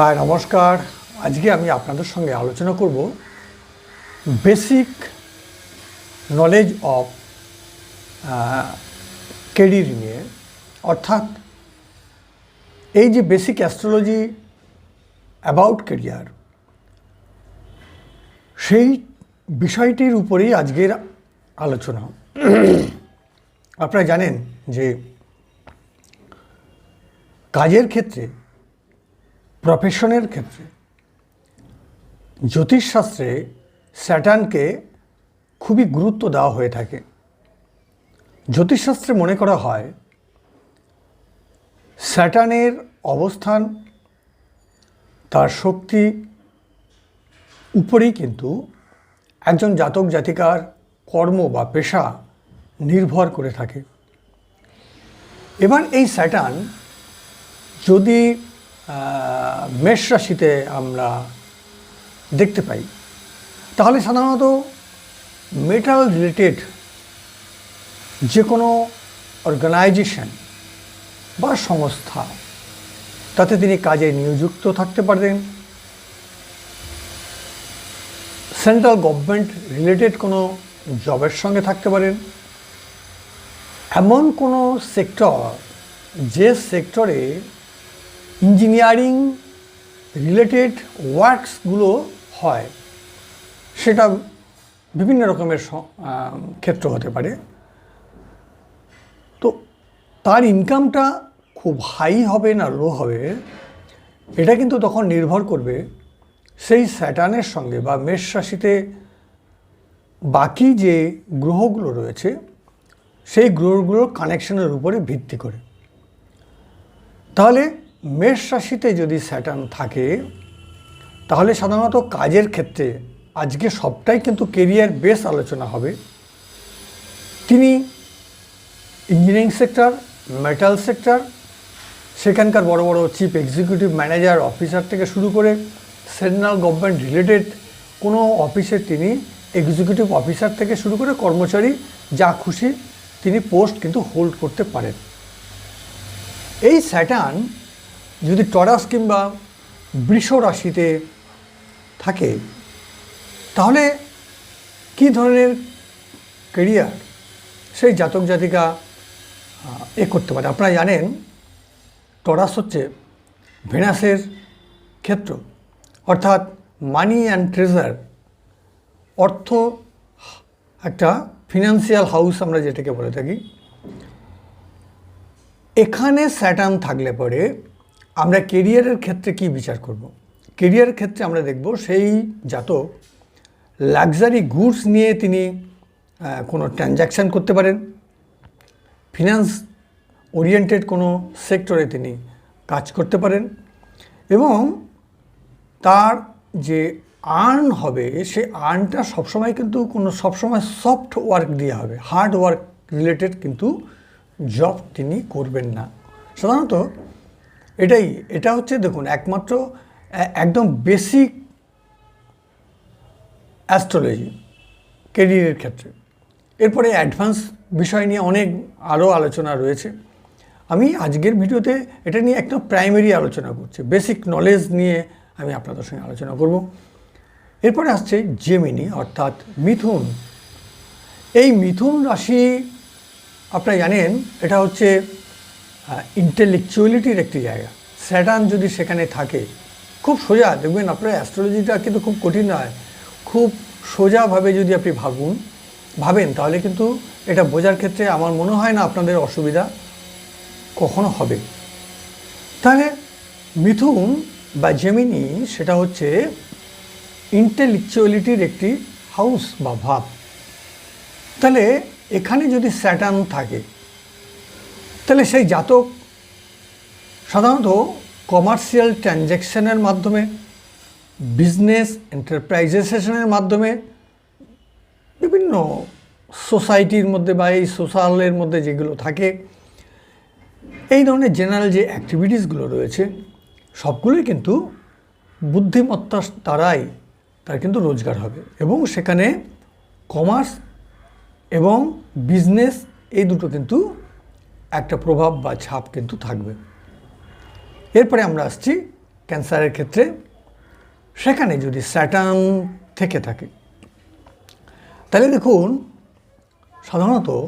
হ্যাঁ নমস্কার। আজকে আমি আপনাদের সঙ্গে আলোচনা করব বেসিক নলেজ অফ কেরিয়ার নিয়ে। অর্থাৎ এই যে বেসিক অ্যাস্ট্রোলজি অ্যাবাউট কেরিয়ার সেই বিষয়টির উপরেই আজকের আলোচনা। আপনারা জানেন যে কাজের ক্ষেত্রে প্রফেশনের ক্ষেত্রে। জ্যোতিষশাস্ত্রে স্যাটার্নকে খুবই গুরুত্ব দেওয়া হয়ে থাকে। জ্যোতিষশাস্ত্রে মনে করা হয়, স্যাটার্নের অবস্থান তার শক্তি উপরেই কিন্তু একজন জাতক জাতিকার কর্ম বা পেশা নির্ভর করে থাকে। এবার এই স্যাটার্ন যদি মেষ রাশিতে আমরা দেখতে পাই। তাহলে সাধারণত মেটাল রিলেটেড যে কোনো অর্গানাইজেশন বা সংস্থা, তাতে তিনি কাজে নিয়োজিত থাকতে পারতেন সেন্ট্রাল গভর্নমেন্ট রিলেটেড কোনো জবের সঙ্গে থাকতে পারেন। এমন কোনো সেক্টর, যে সেক্টরে ইঞ্জিনিয়ারিং রিলেটেড ওয়ার্কসগুলো হয়। সেটা বিভিন্ন রকমের ক্ষেত্র হতে পারে। তো তার ইনকামটা খুব হাই হবে না লো হবে, এটা কিন্তু তখন নির্ভর করবে সেই স্যাটার্নের সঙ্গে বা মেষ রাশিতে বাকি যে গ্রহগুলো রয়েছে, সেই গ্রহগুলোর কানেকশনের উপরে ভিত্তি করে। তাহলে মেষ রাশিতে যদি স্যাটার্ন থাকে, তাহলে সাধারণত কাজের ক্ষেত্রে আজকে সবটাই কিন্তু কেরিয়ার বেস আলোচনা হবে। তিনি ইঞ্জিনিয়ারিং সেক্টর মেটাল সেক্টর সেখানকার বড় বড় চিফ এক্সিকিউটিভ ম্যানেজার অফিসার থেকে শুরু করে সেন্ট্রাল গভর্নমেন্ট রিলেটেড কোনো অফিসে তিনি এক্সিকিউটিভ অফিসার থেকে শুরু করে কর্মচারী, যা খুশি তিনি পোস্ট কিন্তু হোল্ড করতে পারেন। এই স্যাটার্ন যদি টরাস কিংবা বৃষ রাশিতে থাকে, তাহলে কী ধরনের কেরিয়ার সেই জাতক জাতিকা এ করতে পারে? আপনারা জানেন, টরাস হচ্ছে ভেনাসের ক্ষেত্র। অর্থাৎ মানি অ্যান্ড ট্রেজার অর্থ একটা ফিনান্সিয়াল হাউস আমরা যেটাকে বলে থাকি। এখানে স্যাটার্ন থাকলে পরে আমরা কেরিয়ারের ক্ষেত্রে কি বিচার করব? কেরিয়ারের ক্ষেত্রে আমরা দেখব সেই জাতক লাক্সারি গুডস নিয়ে তিনি কোনো ট্রানজ্যাকশান করতে পারেন। ফিনান্স ওরিয়েন্টেড কোনো সেক্টরে তিনি কাজ করতে পারেন এবং তার যে আর্ন হবে, সে আর্নটা সবসময় কিন্তু কোনো, সবসময় সফট ওয়ার্ক দিয়ে হবে। হার্ড ওয়ার্ক রিলেটেড কিন্তু জব তিনি করবেন না। সাধারণত এটাই, এটা হচ্ছে দেখুন, একমাত্র একদম বেসিক অ্যাস্ট্রোলজি কেরিয়ারের ক্ষেত্রে। এরপরে অ্যাডভান্স বিষয় নিয়ে অনেক আরও আলোচনা রয়েছে। আমি আজকের ভিডিওতে এটা নিয়ে একদম প্রাইমারি আলোচনা করছি। বেসিক নলেজ নিয়ে আমি আপনাদের সঙ্গে আলোচনা করব। এরপরে আসছে জেমিনি অর্থাৎ মিথুন। এই মিথুন রাশি, আপনারা জানেন, এটা হচ্ছে ইন্টেলেকচুয়ালিটির একটি জায়গা। স্যাটার্ন যদি সেখানে থাকে, খুব সোজা, দেখবেন আপনার অ্যাস্ট্রোলজিটা কিন্তু খুব কঠিন নয়। খুব সোজাভাবে যদি আপনি ভাবুন, ভাবেন, তাহলে কিন্তু এটা বোঝার ক্ষেত্রে আমার মনে হয় না আপনাদের অসুবিধা কখনো হবে। তাহলে মিথুন বা জেমিনি সেটা হচ্ছে ইন্টেলেকচুয়ালিটির একটি হাউস বা ভাব। তাহলে এখানে যদি স্যাটার্ন থাকে তাহলে সেই জাতক সাধারণত কমার্শিয়াল ট্রানজ্যাকশনের মাধ্যমে বিজনেস এন্টারপ্রাইজেশনের মাধ্যমে, বিভিন্ন সোসাইটির মধ্যে বা এই সোশ্যালের মধ্যে যেগুলো থাকে, এই ধরনের জেনারেল যে অ্যাক্টিভিটিসগুলো রয়েছে, সবগুলোই কিন্তু বুদ্ধিমত্তার দ্বারাই তার কিন্তু রোজগার হবে। এবং সেখানে কমার্স এবং বিজনেস এই দুটো কিন্তু একটা প্রভাব বা ছাপ কিন্তু থাকবে। এরপরে আমরা আসছি ক্যান্সারের ক্ষেত্রে। সেখানে যদি স্যাটার্ন থেকে থাকে তাহলে দেখুন সাধারণত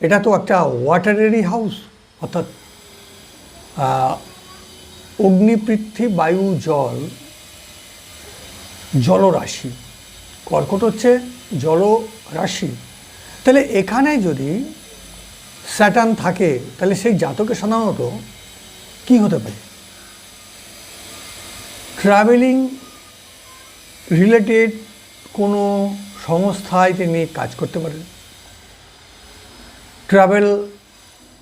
এটা তো একটা ওয়াটারেরই হাউস অর্থাৎ আহ, অগ্নি পৃথ্বী বায়ু জল জলরাশি। কর্কট হচ্ছে জলরাশি। তাহলে এখানে যদি স্যাটার্ন থাকে, তাহলে সেই জাতকে সাধারণত কি হতে পারে? ট্রাভেলিং রিলেটেড কোনো সংস্থায় তিনি কাজ করতে পারেন। ট্রাভেল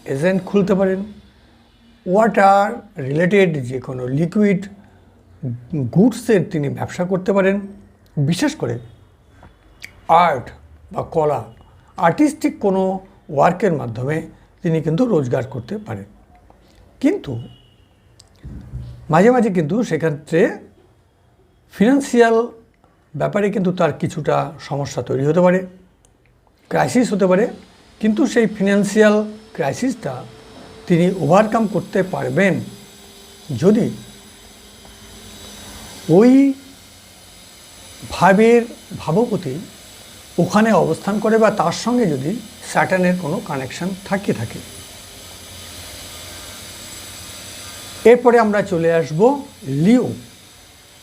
এজেন্ট খুলতে পারেন। ওয়াটার রিলেটেড যে কোনো লিকুইড গুডসের তিনি ব্যবসা করতে পারেন। বিশেষ করে আর্ট বা কলা আর্টিস্টিক কোনো ওয়ার্কের মাধ্যমে তিনি কিন্তু রোজগার করতে পারেন। কিন্তু মাঝে মাঝে কিন্তু সেক্ষেত্রে ফিনান্সিয়াল ব্যাপারে কিন্তু তার কিছুটা সমস্যা তৈরি হতে পারে ক্রাইসিস হতে পারে, কিন্তু সেই ফিনান্সিয়াল ক্রাইসিসটা তিনি ওভারকাম করতে পারবেন যদি ওই ভাবের ভাবপতি ওখানে অবস্থান করে বা তার সঙ্গে যদি স্যাটার্নের কোনো কানেকশন থাকে থাকে। এরপরে আমরা চলে আসব লিও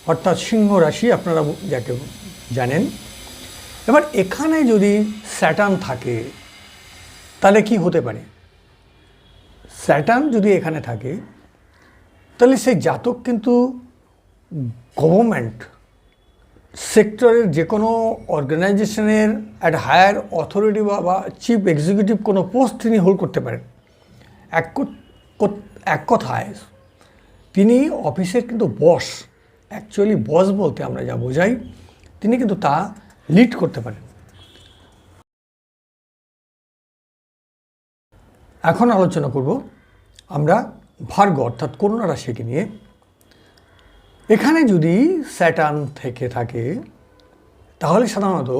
অর্থাৎ সিংহ রাশি, আপনারা যাকে জানেন। এবার এখানে যদি স্যাটার্ন থাকে, তাহলে কি হতে পারে? স্যাটার্ন যদি এখানে থাকে, তাহলে সেই জাতক কিন্তু গভর্নমেন্ট সেক্টরের যে কোনো অর্গানাইজেশনের অ্যাট হায়ার অথরিটি বা বা চিফ এক্সিকিউটিভ কোনো পোস্ট তিনি হোল্ড করতে পারেন। এক এক কথায়, তিনি অফিসের কিন্তু বস অ্যাকচুয়ালি বস বলতে আমরা যা বোঝাই, তিনি কিন্তু তা লিড করতে পারেন। এখন আলোচনা করব আমরা ভার্গ অর্থাৎ কন্যা রাশিকে নিয়ে। এখানে যদি স্যাটার্ন থেকে থাকে, তাহলে সাধারণত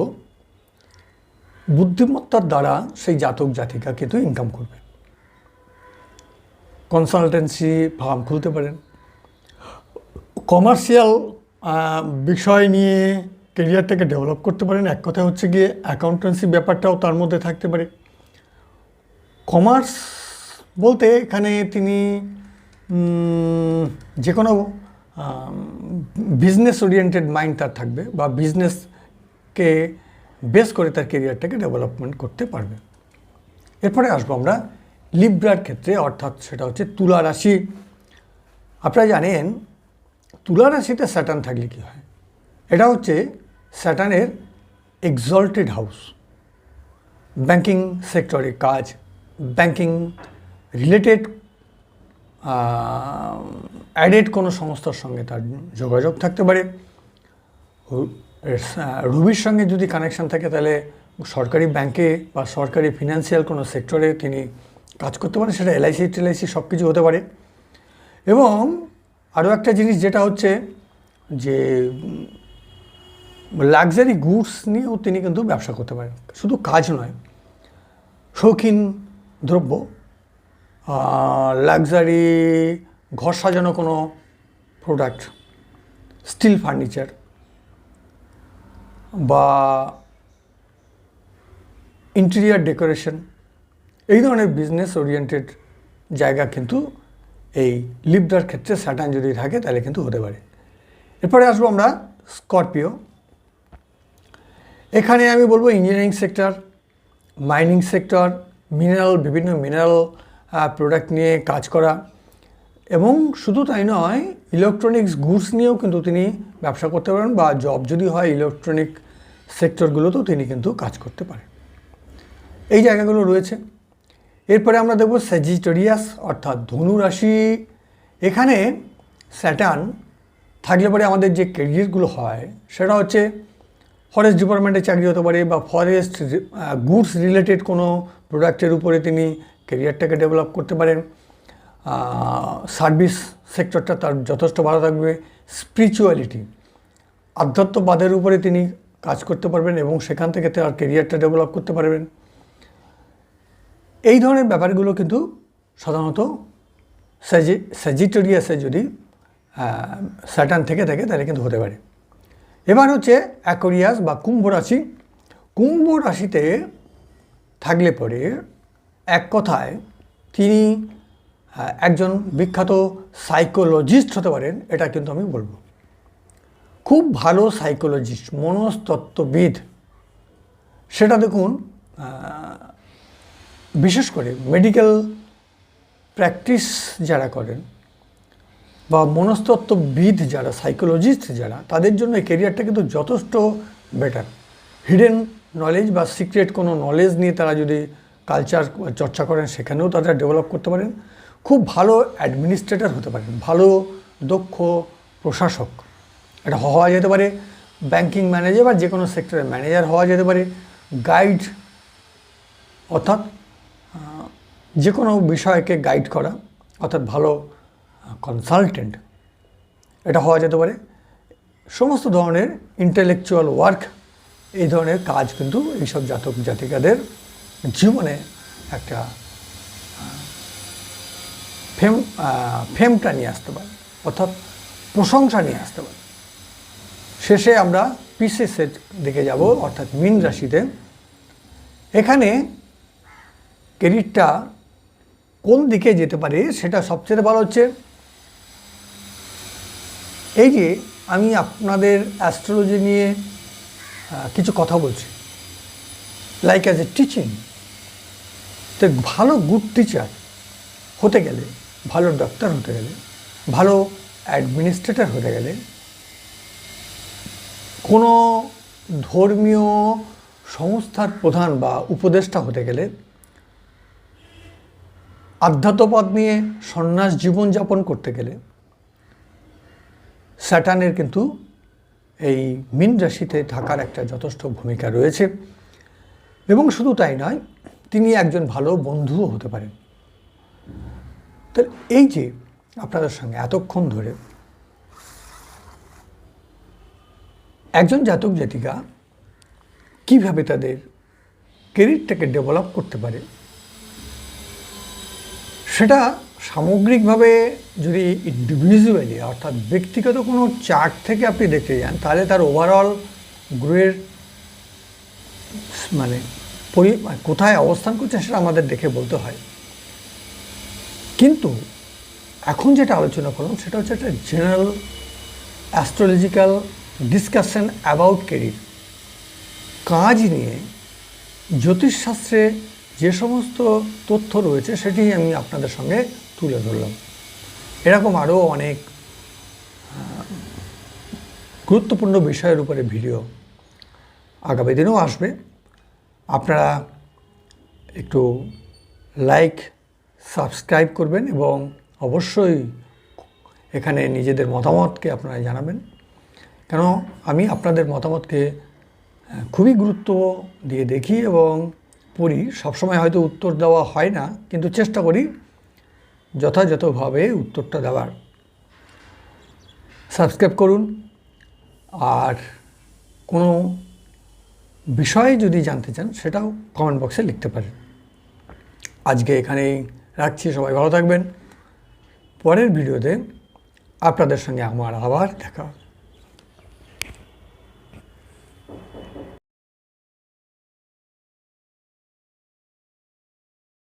বুদ্ধিমত্তার দ্বারা সেই জাতক জাতিকা কিন্তু ইনকাম করবে কনসালটেন্সি ফার্ম খুলতে পারেন। কমার্শিয়াল বিষয় নিয়ে কেরিয়ারটাকে ডেভেলপ করতে পারেন। এক কথা হচ্ছে গিয়ে অ্যাকাউন্টেন্সি ব্যাপারটাও তার মধ্যে থাকতে পারে। কমার্স বলতে এখানে তিনি যে কোনো বিজনেস ওরিয়েন্টেড মাইন্ড তার থাকবে বা বিজনেসকে বেস করে তার কেরিয়ারটাকে ডেভেলপমেন্ট করতে পারবে। এরপরে আসব আমরা লিব্রার ক্ষেত্রে, অর্থাৎ সেটা হচ্ছে তুলা রাশি। আপনারা জানেন, তুলা রাশিতে স্যাটার্ন থাকলে কী হয়? এটা হচ্ছে স্যাটার্নের এক্সল্টেড হাউস ব্যাংকিং সেক্টরে কাজ ব্যাংকিং রিলেটেড অ্যাডেড কোনো সংস্থার সঙ্গে তার যোগাযোগ থাকতে পারে। রবির সঙ্গে যদি কানেকশন থাকে, তাহলে সরকারি ব্যাংকে বা সরকারি ফিনান্সিয়াল কোনো সেক্টরে তিনি কাজ করতে পারেন, সেটা এলআইসি টেলআইসি সব কিছু হতে পারে। এবং আরও একটা জিনিস যেটা হচ্ছে যে লাক্সারি গুডস নিয়েও তিনি কিন্তু ব্যবসা করতে পারেন। শুধু কাজ নয়, শৌখিন দ্রব্য লাক্সারি ঘর সাজানো কোনো প্রোডাক্ট স্টিল ফার্নিচার বা ইন্টেরিয়ার ডেকোরেশন এই ধরনের বিজনেস ওরিয়েন্টেড জায়গা কিন্তু এই লিপডার ক্ষেত্রে স্যাটার্ন যদি থাকে তাহলে কিন্তু হতে পারে। এরপরে আসব আমরা স্করপিও এখানে আমি বলব engineering sector mining sector mineral বিভিন্ন মিনারেল প্রোডাক্ট নিয়ে কাজ করা। এবং শুধু তাই নয় ইলেকট্রনিক্স গুডস নিয়েও কিন্তু তিনি ব্যবসা করতে পারেন বা জব যদি হয় ইলেকট্রনিক সেক্টরগুলোতেও তিনি কিন্তু কাজ করতে পারেন। এই জায়গাগুলো রয়েছে। এরপরে আমরা দেখব স্যাজিটোরিয়াস অর্থাৎ ধনু রাশি। এখানে স্যাটার্ন থাকলে পরে আমাদের যে ক্যারিয়ারগুলো হয়, সেটা হচ্ছে ফরেস্ট ডিপার্টমেন্টে চাকরি হতে পারে বা ফরেস্ট গুডস রিলেটেড কোনো প্রোডাক্টের উপরে তিনি ক্যারিয়ারটাকে ডেভেলপ করতে পারেন সার্ভিস সেক্টরটা তার যথেষ্ট ভালো থাকবে, স্পিরিচুয়ালিটি, আধ্যাত্মবাদের উপরে তিনি কাজ করতে পারবেন এবং সেখান থেকে তার কেরিয়ারটা ডেভেলপ করতে পারবেন। এই ধরনের ব্যাপারগুলো কিন্তু সাধারণত স্যাজি স্যাজিটোরিয়াসে যদি স্যাটার্ন থেকে থাকে তাহলে কিন্তু হতে পারে। এবার হচ্ছে অ্যাকোরিয়াস বা কুম্ভ রাশি। কুম্ভ রাশিতে থাকলে পরে এক কথায় তিনি একজন বিখ্যাত সাইকোলজিস্ট হতে পারেন, এটা কিন্তু আমি বলব। খুব ভালো সাইকোলজিস্ট, মনস্তত্ত্ববিদ। সেটা দেখুন বিশেষ করে মেডিকেল প্র্যাকটিস যারা করেন বা মনস্তত্ত্ববিদ যারা, সাইকোলজিস্ট যারা, তাদের জন্য এই কেরিয়ারটা কিন্তু যথেষ্ট বেটার। হিডেন নলেজ বা সিক্রেট কোনো নলেজ নিয়ে তারা যদি কালচার চর্চা করেন, সেখানেও তারা ডেভেলপ করতে পারেন। খুব ভালো অ্যাডমিনিস্ট্রেটর হতে পারেন, ভালো দক্ষ প্রশাসক। এটা হওয়া যেতে পারে ব্যাংকিং ম্যানেজার বা যে কোনো সেক্টরের ম্যানেজার হওয়া যেতে পারে গাইড অর্থাৎ যে কোনো বিষয়কে গাইড করা, অর্থাৎ ভালো কনসালটেন্ট এটা হওয়া যেতে পারে। সমস্ত ধরনের ইন্টেলেকচুয়াল ওয়ার্ক এই ধরনের কাজ কিন্তু এইসব জাতক জাতিকাদের জীবনে একটা ফেম ফেমটা নিয়ে আসতে পারে, অর্থাৎ প্রশংসা নিয়ে আসতে পারে। শেষে আমরা পিসেসের দিকে যাব, অর্থাৎ মিন রাশিতে। এখানে ক্রেডিটটা কোন দিকে যেতে পারে সেটা সবচেয়ে ভালো হচ্ছে। এই যে আমি আপনাদের অ্যাস্ট্রোলজি নিয়ে কিছু কথা বলছি। লাইক অ্যাজ এ টিচিং তো ভালো গুড টিচার হতে গেলে, ভালো ডক্টর হতে গেলে, ভালো অ্যাডমিনিস্ট্রেটর হতে গেলে, কোনো ধর্মীয় সংস্থার প্রধান বা উপদেষ্টা হতে গেলে আধ্যাত্মপদ নিয়ে সন্ন্যাস জীবনযাপন করতে গেলে, স্যাটানের কিন্তু এই মিন রাশিতে থাকার একটা যথেষ্ট ভূমিকা রয়েছে। এবং শুধু তাই নয় তিনি একজন ভালো বন্ধুও হতে পারেন। তাহলে এই যে আপনাদের সঙ্গে এতক্ষণ ধরে একজন জাতক জাতিকা কীভাবে তাদের কেরিয়ারটাকে ডেভেলপ করতে পারে, সেটা সামগ্রিকভাবে যদি ইন্ডিভিজুয়ালি অর্থাৎ ব্যক্তিগত কোনো চার্ট থেকে আপনি দেখতে যান, তাহলে তার ওভারঅল গ্রহের মানে মানে কোথায় অবস্থান করছে সেটা আমাদের দেখে বলতে হয়। কিন্তু এখন যেটা আলোচনা করলাম সেটা হচ্ছে একটা general astrological discussion about career কাজ নিয়ে জ্যোতিষশাস্ত্রে যে সমস্ত তথ্য রয়েছে সেটি আমি আপনাদের সঙ্গে তুলে ধরলাম। এরকম আরও অনেক গুরুত্বপূর্ণ বিষয়ের উপরে ভিডিও আগামী দিনেও আসবে। আপনারা একটু লাইক সাবস্ক্রাইব করবেন এবং অবশ্যই এখানে নিজেদের মতামতকে আপনারা জানাবেন। কেন? আমি আপনাদের মতামতকে খুবই গুরুত্ব দিয়ে দেখি এবং পড়ি। সবসময় হয়তো উত্তর দেওয়া হয় না, কিন্তু চেষ্টা করি যথাযথভাবে উত্তরটা দেওয়ার। সাবস্ক্রাইব করুন। আর কোনো বিষয়ে যদি জানতে চান, সেটাও কমেন্ট বক্সে লিখতে পারেন। আজকে এখানেই রাখছি, সবাই ভালো থাকবেন। পরের ভিডিওতে আপনাদের সঙ্গে আমার আবার দেখা হবে।